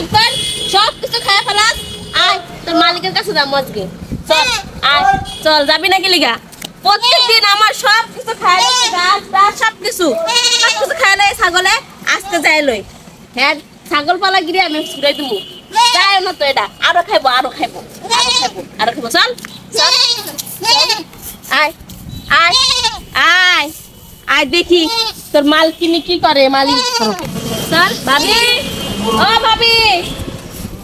চুপ সব কিছু খায় ফেলাস, আয়, তোর মালিকের কাছে যাব আজকে। চল, আয়, চল, যাবি নাকি লিগা? প্রত্যেকদিন আমার সব কিছু খায় গাছ সব কিছু। সব কিছু খায় লাগে ছাগলে, আজকে যাই লই। হ্যাঁ ছাগল পালা গিরে আমি ছুড়াই দিবো যাই না তো এটা আরও খাইবো আরও খাইবো আরও খাইবো। চল চল। আয় আয় আয় আয় দেখি তোর মালকিনি কি করে, মালিক? চল, ভাবি। ও ভাবি।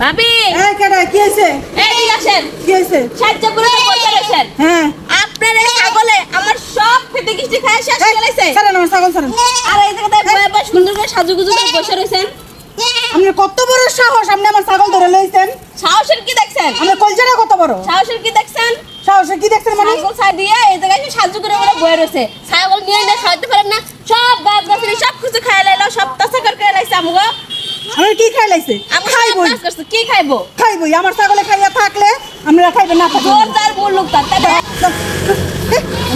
ভাবি। এই কেডা কি হয়েছে এই আসেন। কি হয়েছে সাহায্য করে বসে রয়েছেন হ্যাঁ। আপনার এই ছাগলে আমার সব খেতে কিস্তি খায় শেষ এই, করে লাইছে ছাড়েন আমার ছাগল ছাড়েন। আর এই জায়গাতে বয়ে বয়ে সুন্দর করে সাজুগুজু করে বসে রয়েছেন। আপনি কত বড় সাহস আপনি আমার ছাগল ধরে লইছেন? সাহসের কি দেখছেন? আপনি কলজাটা কত বড়? সাহসের কি দেখছেন? সাহসে কি দেখছেন মানে? ছাগল ছাই দিয়ে এই জায়গায় সাহায্য করে বলে বয়ে রয়েছে। ছাগল নিয়ে নিয়ে খাওয়াতে পারেন না সব গাছ গাছালি সব কিছু খাই লাইলো সব তাসা করে করে লাইছে আমগো। আমি কি খাই কাজ করছে কি খাইবো? খাইবই। আমার ছাগলে খাইয়া থাকলে আমরা খাইবেন না থাকলে জোর যার লোক তার তাই না? না।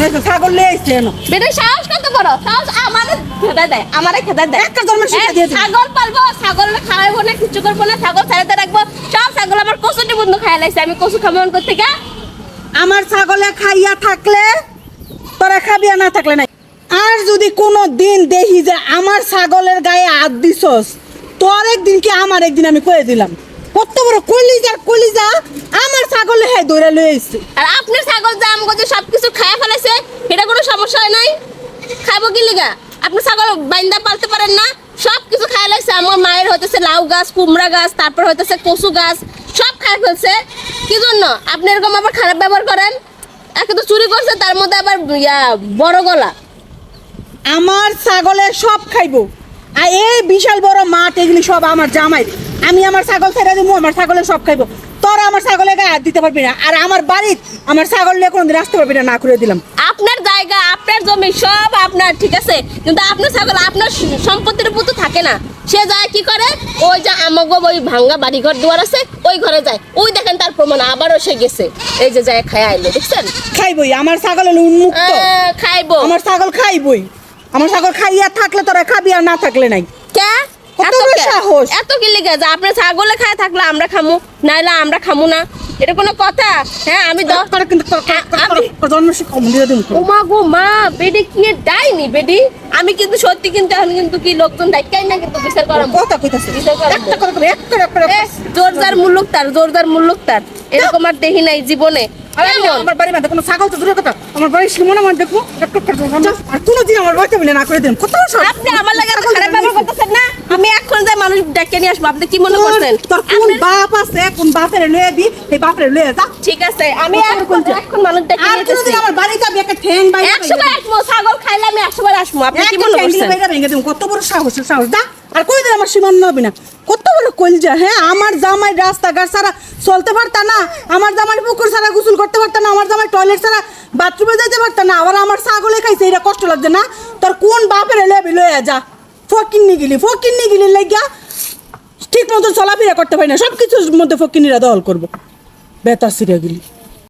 এই তো ছাগল আইছে এনো। বেটা সাহস কত বড়? সাহস আমারে খেদা দেয় আমারে খেদা দেয়। একটা জন্মের শিক্ষা দিয়ে ছাগল পালবো ছাগল খাওয়াবো না কিছু করব না ছাগল ছাড়াতে রাখব। সব ছাগল আমার কচুটি বন্ধু খাই লাইছে আমি কচু খাব করতে গা আমার ছাগলে খাইয়া থাকলে তোরা খাবি না থাকলে নাই। আর যদি কোনো দিন দেখি যে আমার ছাগলের গায়ে হাত দিছস তোর একদিন কি আমার একদিন আমি কয়ে দিলাম? কত বড় কলিজা কলিজা আমার ছাগলে হ্যাঁ দৌড়ে লয়ে এসছে আর আপনার ছাগল যে আমগো যে সব কিছু খায় ফেলেছে এটা কোনো সমস্যা হয় নাই? খাব কি লিগা? আপনি ছাগল বাইন্দা পালতে পারেন না। সব কিছু খাই লাগছে আমার মায়ের হইতেছে লাউ গাছ কুমড়া গাছ তারপর হইতেছে কচু গাছ সব খাই ফেলছে। কি জন্য? আপনি এরকম আবার খারাপ ব্যবহার করেন? একে তো চুরি করছে তার মধ্যে আবার বড় গলা। আমার ছাগলে সব খাইবো। আর এই বিশাল বড় মাঠ এগুলি সব আমার জামাই। আমি আমার ছাগল ছেড়ে দিব আমার ছাগলে সব খাইবো। তোরা আমার ছাগলে গায়ে হাত দিতে পারবি না। আর আমার বাড়ির আমার ছাগল নিয়ে কোনোদিন আসতে পারবি না না করে দিলাম। আপনার জায়গা আপনার জমি সব আপনার ঠিক আছে? কিন্তু আপনার ছাগল আপনার সম্পত্তির উপর তো থাকে না। সে যায় কি করে? ওই যে আমাগো ওই ভাঙ্গা বাড়িঘর দুয়ার আছে ওই ঘরে যায়। ওই দেখেন তার প্রমাণ আবারও সে গেছে। এই যে যায় খায় আইলো দেখছেন? খাইবই আমার ছাগল উন্মুক্ত। খাইবো। আমার ছাগল খাইবই। আমার ছাগল খাইয়া থাকলে তোরা খাবি আর না থাকলে নাই। কে? এত সাহস? এত কি লেগে যে আপনার ছাগলে খায় থাকলে আমরা খামু নাইলে আমরা খামু না। এটা কোনো কথা? হ্যাঁ আমি কিন্তু দিয়ে দিন মা গো মা বেডি কি এ ডাইনি বেডি? আমি কিন্তু সত্যি কিন্তু এখন কিন্তু কি লোকজন ডাইকাই না কিন্তু বিচার করাম। কথা কইতাছে। বিচার করাম। একটা করে একটা একটা জোরদার মুল্লুক তার জোরদার মুল্লুক তার। এরকম আর দেখি নাই জীবনে? আমার বাড়ির মধ্যে কোনো ছাগল তো দূরের কথা। আমার বাড়ির সীমানা মধ্যে দেখব একটা করে দেবো। আমার বাড়িতে বলে না করে দিন কত আপনি আমার লাগে খারাপ ব্যবহার করতেছেন না? আমি এখন যাই মানুষ ডেকে নিয়ে আসব আপনি কি মনে করছেন? তোর কোন বাপ আছে? কোন বাপের লয়ে দি এই বাপের লয়ে যা। ঠিক আছে আমি এখন এখন মানুষ ডেকে নিয়ে আমার বাড়িতে আমি একটা ঠ্যাং বাইরে একশো বার আসব ছাগল খাইলে আমি একশো বার আসব। আপনি কি মনে করছেন? কত বড় সাহস সাহস। দা আর কই দিন আমার সীমান্ত হবে না? কত বড় কলজা হ্যাঁ? আমার জামাই রাস্তাঘাট সারা চলতে পারতা না, আমার জামাই পুকুর সারা গোসল করতে পারতা না, আমার জামাই টয়লেট ছাড়া বাথরুমে যেতে পারতা না, আবার আমার ছাগলে খাইছে এটা কষ্ট লাগছে না? তোর কোন বাপের লেবি লয়ে যা, ফকিন্নি গিলি ফকিন্নি গিলি লাগিয়া ঠিক মতো চলাফেরা করতে পারি না সব কিছুর মধ্যে ফকিন্নিরা দল করব। বেতা সিরিয়া গিলি।